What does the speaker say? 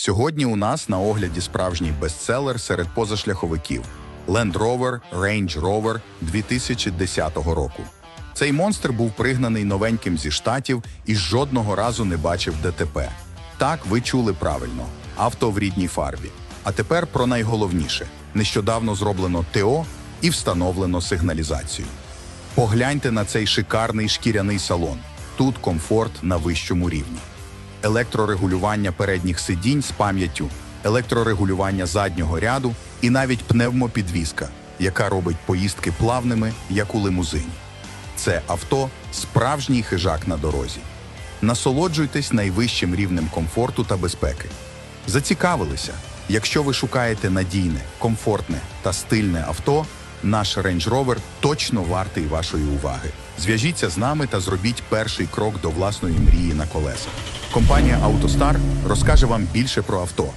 Сьогодні у нас на огляді справжній бестселер серед позашляховиків Land Rover Range Rover 2010 року. Цей монстр був пригнаний новеньким зі штатів і жодного разу не бачив ДТП. Так, ви чули правильно: авто в рідній фарбі. А тепер про найголовніше: нещодавно зроблено ТО і встановлено сигналізацію. Погляньте на цей шикарний шкіряний салон. Тут комфорт на вищому рівні. Електрорегулювання передніх сидінь з пам'яттю, електрорегулювання заднього ряду і навіть пневмопідвізка, яка робить поїздки плавними, як у лимузині. Це авто справжній хижак на дорозі. Насолоджуйтесь найвищим рівнем комфорту та безпеки. Зацікавилися, якщо ви шукаєте надійне, комфортне та стильне авто, наш Range Rover точно вартий вашої уваги. Зв'яжіться з нами та зробіть перший крок до власної мрії на колесах. Компанія «АвтоСтар» розкаже вам більше про авто,